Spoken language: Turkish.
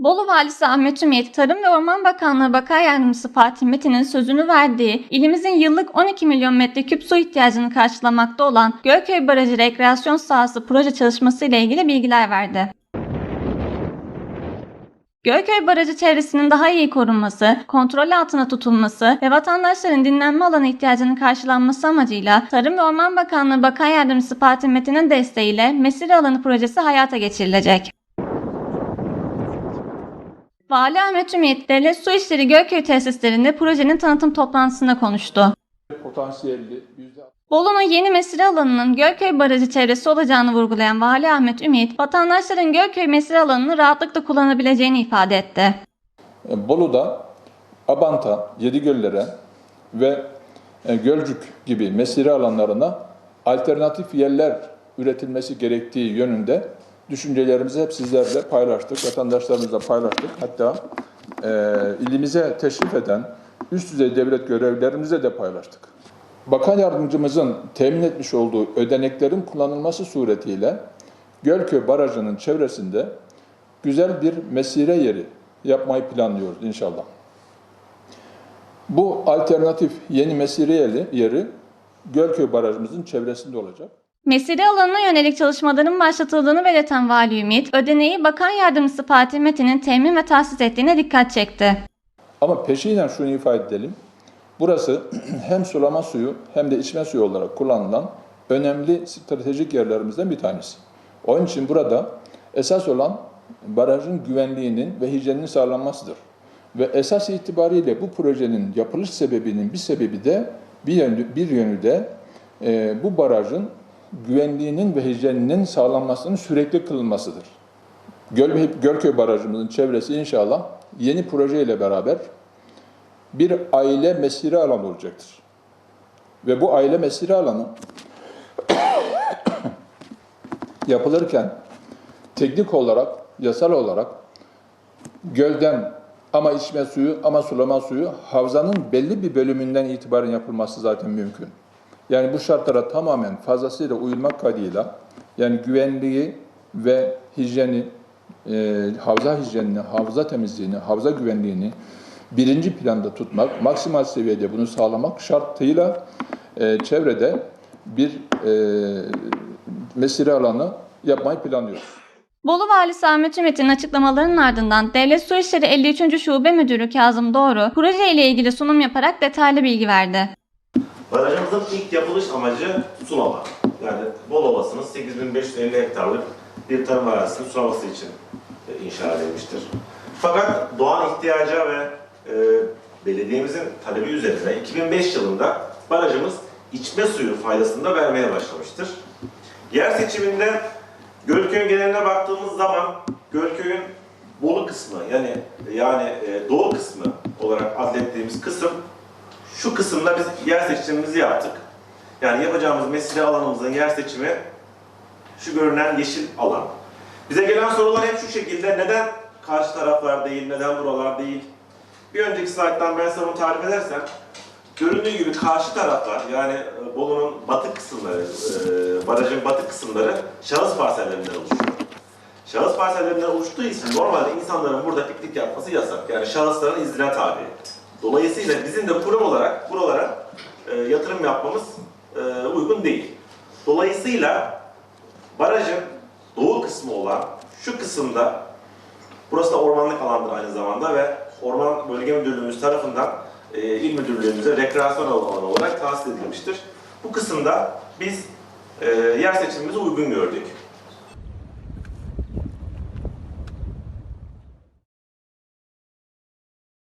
Bolu Valisi Ahmet Ümit, Tarım ve Orman Bakanlığı Bakan Yardımcısı Fatih Metin'in sözünü verdiği, ilimizin yıllık 12 milyon metreküp su ihtiyacını karşılamakta olan Gölköy Barajı Rekreasyon Sahası proje çalışması ile ilgili bilgiler verdi. Gölköy Barajı çevresinin daha iyi korunması, kontrol altına tutulması ve vatandaşların dinlenme alanı ihtiyacının karşılanması amacıyla Tarım ve Orman Bakanlığı Bakan Yardımcısı Fatih Metin'in desteğiyle Mesire Alanı projesi hayata geçirilecek. Vali Ahmet Ümit, Devlet Su İşleri Gölköy tesislerinde projenin tanıtım toplantısında konuştu. potansiyelli Bolu'nun yeni mesire alanının Gölköy Barajı çevresi olacağını vurgulayan Vali Ahmet Ümit, vatandaşların Gölköy mesire alanını rahatlıkla kullanabileceğini ifade etti. E, Bolu'da Abant'a, Yedigöllere ve e, Gölcük gibi mesire alanlarına alternatif yerler üretilmesi gerektiği yönünde düşüncelerimizi hep sizlerle paylaştık, vatandaşlarımızla paylaştık. Hatta e, ilimize teşrif eden üst düzey devlet görevlilerimize de paylaştık. Bakan yardımcımızın temin etmiş olduğu ödeneklerin kullanılması suretiyle Gölköy Barajı'nın çevresinde güzel bir mesire yeri yapmayı planlıyoruz inşallah. Bu alternatif yeni mesire yeri Gölköy Barajımızın çevresinde olacak. Mesire alanına yönelik çalışmaların başlatıldığını belirten Vali Ümit, ödeneği Bakan Yardımcısı Fatih Metin'in temin ve tahsis ettiğine dikkat çekti. Ama peşinden şunu ifade edelim. Burası hem sulama suyu hem de içme suyu olarak kullanılan önemli stratejik yerlerimizden bir tanesi. Onun için burada esas olan barajın güvenliğinin ve hijyeninin sağlanmasıdır. Ve esas itibariyle bu projenin yapılış sebebinin bir sebebi de bir yönü, bir yönü de e, bu barajın güvenliğinin ve hijyeninin sağlanmasının sürekli kılınmasıdır. Göl, Gölköy Barajımızın çevresi inşallah yeni projeyle beraber bir aile mesire alanı olacaktır. Ve bu aile mesire alanı yapılırken teknik olarak, yasal olarak gölden ama içme suyu ama sulama suyu havzanın belli bir bölümünden itibaren yapılması zaten mümkün. Yani bu şartlara tamamen fazlasıyla uyulmak kaydıyla yani güvenliği ve hijyeni, e, havza hijyenini, havza temizliğini, havza güvenliğini birinci planda tutmak, maksimal seviyede bunu sağlamak şartıyla e, çevrede bir e, mesire alanı yapmayı planlıyoruz. Bolu Valisi Ahmet Ümit'in açıklamalarının ardından Devlet Su İşleri 53. Şube Müdürü Kazım Doğru, proje ile ilgili sunum yaparak detaylı bilgi verdi. Barajımızın ilk yapılış amacı sulama. Yani Bol Ovası'nın 8550 hektarlık bir tarım arazisinin sulaması için e, inşa edilmiştir. Fakat doğan ihtiyaca ve e, belediyemizin talebi üzerine 2005 yılında barajımız içme suyu faydasını da vermeye başlamıştır. Yer seçiminde Gölköy'ün geneline baktığımız zaman Gölköy'ün Bolu kısmı yani yani e, doğu kısmı olarak adlettiğimiz kısım şu kısımda biz yer seçimimizi yaptık. Yani yapacağımız mesire alanımızın yer seçimi şu görünen yeşil alan. Bize gelen sorular hep şu şekilde. Neden karşı taraflar değil, neden buralar değil? Bir önceki slayttan ben sana tarif edersem, göründüğü gibi karşı taraflar, yani e, Bolu'nun batı kısımları, e, barajın batı kısımları şahıs parsellerinden oluşuyor. Şahıs parsellerinden oluştuğu için normalde insanların burada piknik yapması yasak. Yani şahısların iznine tabi. Dolayısıyla bizim de kurum olarak buralara e, yatırım yapmamız e, uygun değil. Dolayısıyla barajın doğu kısmı olan şu kısımda, burası da ormanlık alandır aynı zamanda ve Orman Bölge Müdürlüğümüz tarafından e, il müdürlüğümüze rekreasyon alanı olarak tahsis edilmiştir. Bu kısımda biz e, yer seçimimizi uygun gördük.